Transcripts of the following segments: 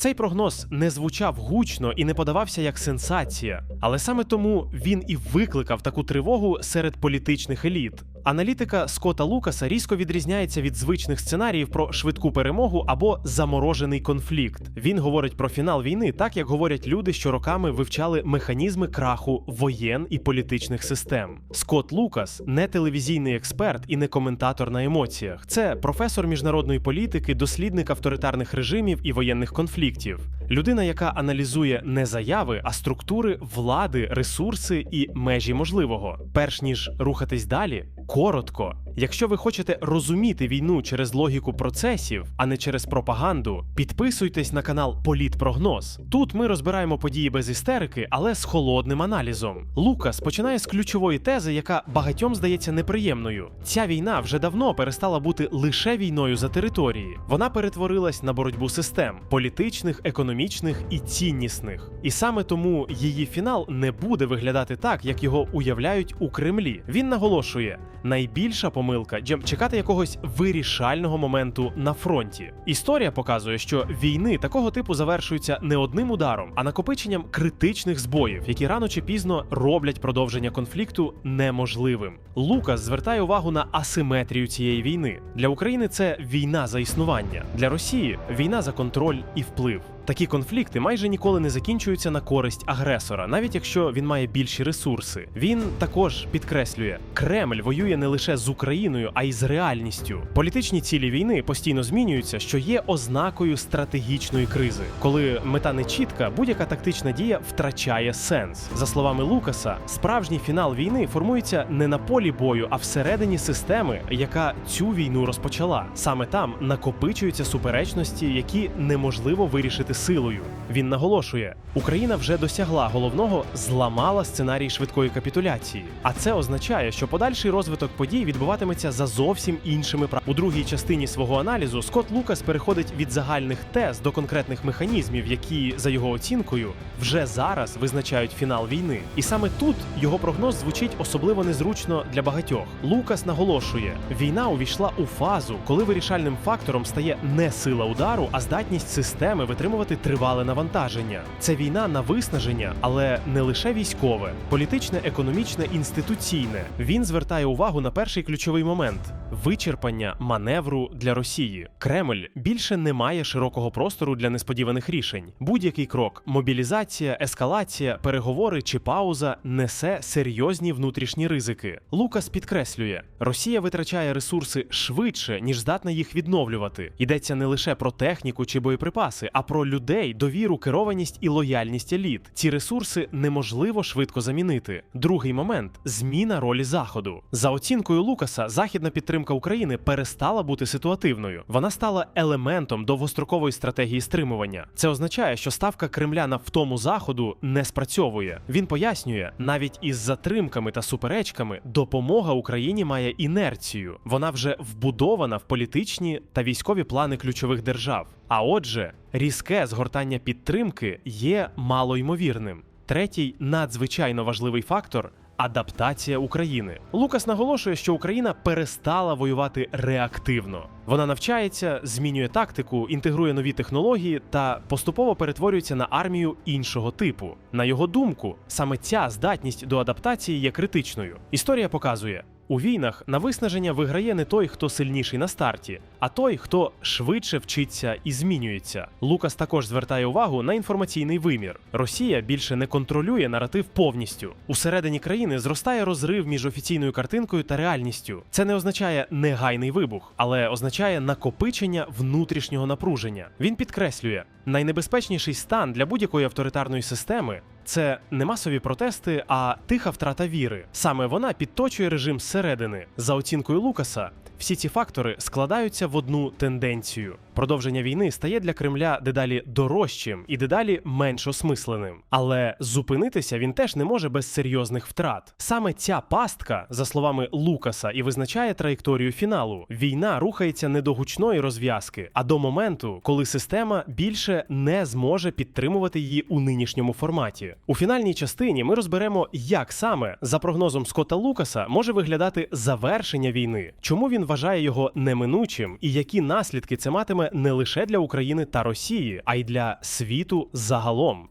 Цей прогноз не звучав гучно і не подавався як сенсація, але саме тому він і викликав таку тривогу серед політичних еліт. Аналітика Скотта Лукаса різко відрізняється від звичних сценаріїв про швидку перемогу або заморожений конфлікт. Він говорить про фінал війни, так як говорять люди, що роками вивчали механізми краху воєн і політичних систем. Скотт Лукас не телевізійний експерт і не коментатор на емоціях. Це професор міжнародної політики, дослідник авторитарних режимів і воєнних конфліктів. Людина, яка аналізує не заяви, а структури влади, ресурси і межі можливого. Перш ніж рухатись далі, коротко. Якщо ви хочете розуміти війну через логіку процесів, а не через пропаганду, підписуйтесь на канал Політпрогноз. Тут ми розбираємо події без істерики, але з холодним аналізом. Лукас починає з ключової тези, яка багатьом здається неприємною. Ця війна вже давно перестала бути лише війною за території. Вона перетворилась на боротьбу систем політичних, економічних і ціннісних. І саме тому її фінал не буде виглядати так, як його уявляють у Кремлі. Він наголошує: найбільша помилка джем чекати якогось вирішального моменту на фронті. Історія показує, що війни такого типу завершуються не одним ударом, а накопиченням критичних збоїв, які рано чи пізно роблять продовження конфлікту неможливим. Лукас звертає увагу на асиметрію цієї війни. Для України це війна за існування, для Росії війна за контроль і вплив. Такі конфлікти майже ніколи не закінчуються на користь агресора, навіть якщо він має більші ресурси. Він також підкреслює, Кремль воює не лише з Україною, а й з реальністю. Політичні цілі війни постійно змінюються, що є ознакою стратегічної кризи. Коли мета не чітка, будь-яка тактична дія втрачає сенс. За словами Лукаса, справжній фінал війни формується не на полі бою, а всередині системи, яка цю війну розпочала. Саме там накопичуються суперечності, які неможливо вирішити силою. Він наголошує, Україна вже досягла головного, зламала сценарій швидкої капітуляції. А це означає, що подальший розвиток подій відбуватиметься за зовсім іншими прав. У другій частині свого аналізу Скотт Лукас переходить від загальних тез до конкретних механізмів, які, за його оцінкою, вже зараз визначають фінал війни. І саме тут його прогноз звучить особливо незручно для багатьох. Лукас наголошує, війна увійшла у фазу, коли вирішальним фактором стає не сила удару, а здатність системи витримувати тривале навантаження. Це війна на виснаження, але не лише військове, політичне, економічне, інституційне. Він звертає увагу на перший ключовий момент вичерпання маневру для Росії. Кремль більше не має широкого простору для несподіваних рішень. Будь-який крок, мобілізація, ескалація, переговори чи пауза несе серйозні внутрішні ризики. Лукас підкреслює, Росія витрачає ресурси швидше, ніж здатна їх відновлювати. Йдеться не лише про техніку чи боєприпаси, а про людей, довіру, керованість і лояльність еліт. Ці ресурси неможливо швидко замінити. Другий момент зміна ролі заходу. За оцінкою Лукаса, західна підтримка України перестала бути ситуативною. Вона стала елементом довгострокової стратегії стримування. Це означає, що ставка Кремля на втому заходу не спрацьовує. Він пояснює, навіть із затримками та суперечками допомога Україні має інерцію. Вона вже вбудована в політичні та військові плани ключових держав. А отже, різке згортання підтримки є малоймовірним. Третій надзвичайно важливий фактор. Адаптація України. Лукас наголошує, що Україна перестала воювати реактивно. Вона навчається, змінює тактику, інтегрує нові технології та поступово перетворюється на армію іншого типу. На його думку, саме ця здатність до адаптації є критичною. Історія показує. У війнах на виснаження виграє не той, хто сильніший на старті, а той, хто швидше вчиться і змінюється. Лукас також звертає увагу на інформаційний вимір. Росія більше не контролює наратив повністю. Усередині країни зростає розрив між офіційною картинкою та реальністю. Це не означає негайний вибух, але означає накопичення внутрішнього напруження. Він підкреслює, найнебезпечніший стан для будь-якої авторитарної системи це не масові протести, а тиха втрата віри. Саме вона підточує режим зсередини. За оцінкою Лукаса, всі ці фактори складаються в одну тенденцію. Продовження війни стає для Кремля дедалі дорожчим і дедалі менш осмисленим. Але зупинитися він теж не може без серйозних втрат. Саме ця пастка, за словами Лукаса, і визначає траєкторію фіналу. Війна рухається не до гучної розв'язки, а до моменту, коли система більше не зможе підтримувати її у нинішньому форматі. У фінальній частині ми розберемо, як саме, за прогнозом Скотта Лукаса, може виглядати завершення війни, чому він вважає його неминучим і які наслідки це матиме не лише для України та Росії, а й для світу загалом.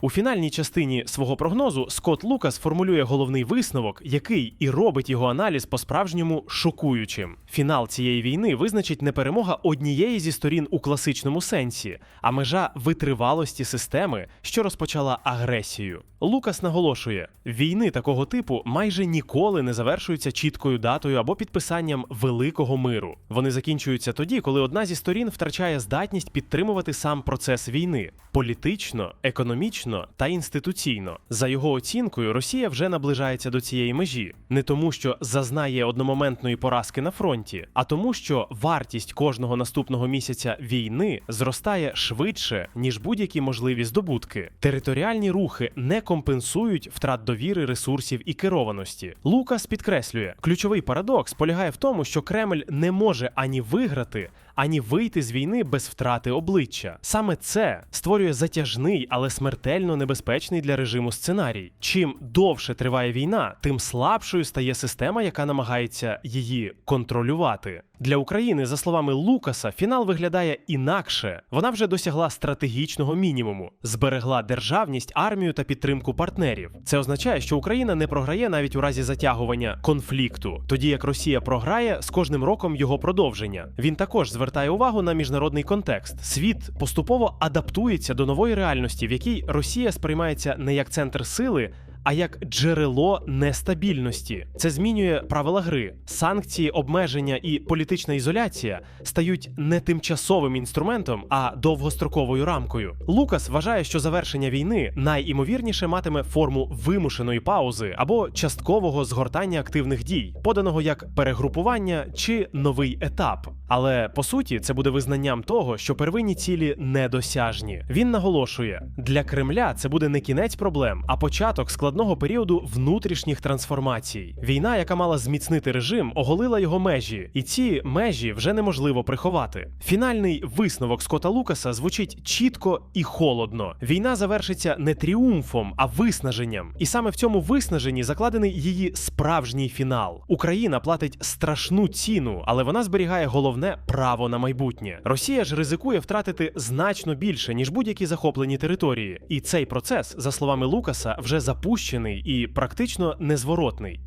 У фінальній частині свого прогнозу Скотт Лукас формулює головний висновок, який і робить його аналіз по-справжньому шокуючим. Фінал цієї війни визначить не перемога однієї зі сторін у класичному сенсі, а межа витривалості системи, що розпочала агресію. Лукас наголошує: війни такого типу майже ніколи не завершуються чіткою датою або підписанням великого миру. Вони закінчуються тоді, коли одна зі сторін втрачає здатність підтримувати сам процес війни політично, економічно та інституційно. За його оцінкою, Росія вже наближається до цієї межі не тому, що зазнає одномоментної поразки на фронті, а тому, що вартість кожного наступного місяця війни зростає швидше ніж будь-які можливі здобутки. Територіальні рухи не компенсують втрат довіри, ресурсів і керованості. Лукас підкреслює, ключовий парадокс полягає в тому, що Кремль не може ані виграти, ані вийти з війни без втрати обличчя. Саме це створює затяжний, але смертельно небезпечний для режиму сценарій. Чим довше триває війна, тим слабшою стає система, яка намагається її контролювати. Для України, за словами Лукаса, фінал виглядає інакше. Вона вже досягла стратегічного мінімуму, зберегла державність, армію та підтримку партнерів. Це означає, що Україна не програє навіть у разі затягування конфлікту, тоді як Росія програє з кожним роком його продовження. Він також звертає увагу на міжнародний контекст. Світ поступово адаптується до нової реальності, в якій Росія сприймається не як центр сили. А як джерело нестабільності це змінює правила гри. Санкції, обмеження і політична ізоляція стають не тимчасовим інструментом, а довгостроковою рамкою. Лукас вважає, що завершення війни найімовірніше матиме форму вимушеної паузи або часткового згортання активних дій, поданого як перегрупування чи новий етап. Але по суті, це буде визнанням того, що первинні цілі недосяжні. Він наголошує, для Кремля це буде не кінець проблем, а початок складного періоду внутрішніх трансформацій. Війна, яка мала зміцнити режим, оголила його межі, і ці межі вже неможливо приховати. Фінальний висновок Скота Лукаса звучить чітко і холодно. Війна завершиться не тріумфом, а виснаженням. І саме в цьому виснаженні закладений її справжній фінал. Україна платить страшну ціну, але вона зберігає головне право на майбутнє. Росія ж ризикує втратити значно більше ніж будь-які захоплені території. І цей процес, за словами Лукаса, вже запущений і практично незворотний.